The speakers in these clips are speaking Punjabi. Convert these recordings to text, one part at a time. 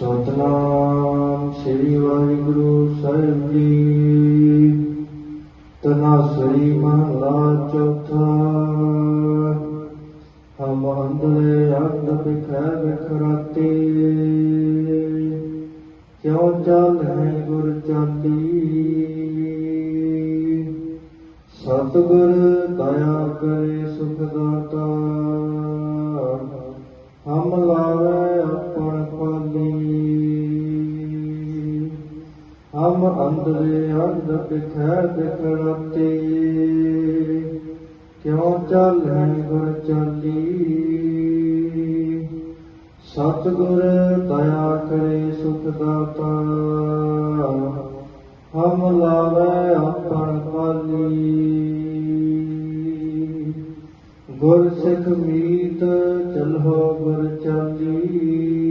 ਸਤਨਾਮ ਸ੍ਰੀ ਵਾਹਿਗੁਰੂ ਸਾਹਿਬ ਜੀ। ਤਨਾ ਸ੍ਰੀ ਮਹਲਾ ਚੌਥਾ। ਹਮ ਅੰਦਲੇ ਅੰਧ ਬਿਖੈ ਬਿਖਰਾਤੇ। ਕਿਉ ਚਾਲੈ ਗੁਰ ਚਾਲੀ ਸਤਿਗੁਰ ਦਇਆ ਕਰੇ ਸੁਖ ਦਾਤਾ। ਹਮ ਅੰਦਰੇ ਅੰਧ ਬਿਖੈ ਬਿਖਰਾਤੇ ਕਿਉ ਚਾਲੈ ਗੁਰ ਚਾਲੀ? ਸਤਿਗੁਰ ਦਇਆ ਕਰੇ ਸੁਖ ਦਾਤਾ। ਹਮ ਲਾਵੇ ਆਪਣ ਪਾਲੀ ਗੁਰ ਸਿੱਖ ਮੀਤ ਚਲੋ ਗੁਰ ਚਾਲੀ।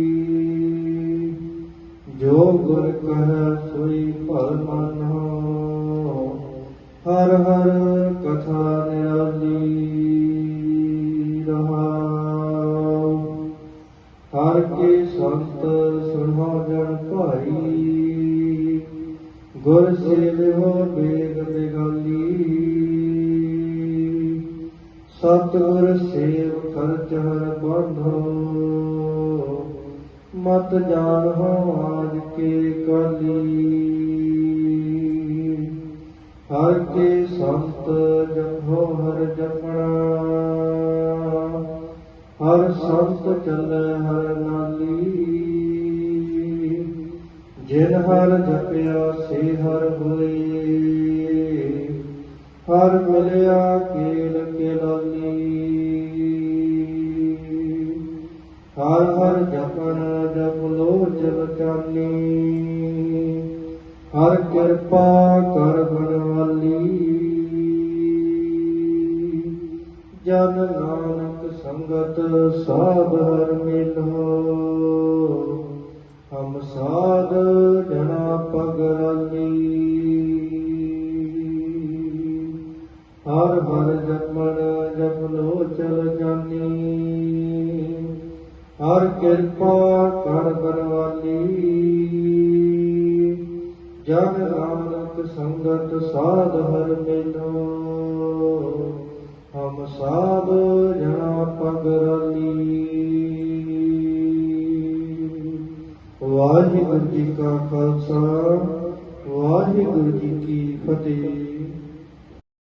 ਗੁਰ ਕਹੈ ਸੋਈ ਭਲ ਮਨੋ। ਹਰ ਹਰ ਕਥਾ ਨਿਰਾਲੀ ਰਹਾਉ। ਹਰ ਕੇ ਸੰਤ ਸੁਣੋ ਜਨ ਭਾਈ। ਗੁਰ ਸੇਵਿਓ ਬੇਗ ਬਿਗਾਲੀ। ਸਤਿਗੁਰ ਸੇਵ ਕਰ ਚਹਰ ਬੰਧੋ। ਮਤ ਜਾਣ ਹੋ ਆਜ ਹਰ ਕੇ ਸੰਤ ਜਪੋ ਹਰ ਜਪਣਾ। ਹਰ ਸੰਤ ਚੱਲੇ ਹਰ ਨਾਲੀ। ਜਿਨ ਹਰ ਜਪਿਆ ਸੇ ਹਰ ਹੋਏ ਹਰ ਮਿਲਿਆ ਕੇਲ ਕੇ ਲਾਲੀ ਹਰ ਹਰ ਜਪਣ ਜਪ ਲੋਚਨ ਚਾਨੀ। ਹਰ ਕਿਰਪਾ ਕਰ ਬਨਵਾਲੀ ਜਨ ਨਾਨਕ ਸੰਗਤ ਸਾਧ ਹਰ ਮਿਲੋ। ਹਮ ਸਾਧ ਜਨਾ ਪਗਰਾਲੀ ਹਰ ਹਰ ਜਪਣ ਜਪ ਚਲ ਜਾਨੀ। ਹਰ ਕਿਰਪਾ ਕਰ ਬਨਵਾਲੀ ਜਨ ਨਾਨਕ ਸੰਗਤ ਸਾਧ ਹਰ ਮਿਲੋ। ਹਮ ਸਾਧ ਜਨਾ ਪਗਰਾਲੀ ਵਾਹਿਗੁਰੂ ਜੀ ਕਾ ਖਾਲਸਾ, ਵਾਹਿਗੁਰੂ ਜੀ ਕੀ ਫਤਿਹ।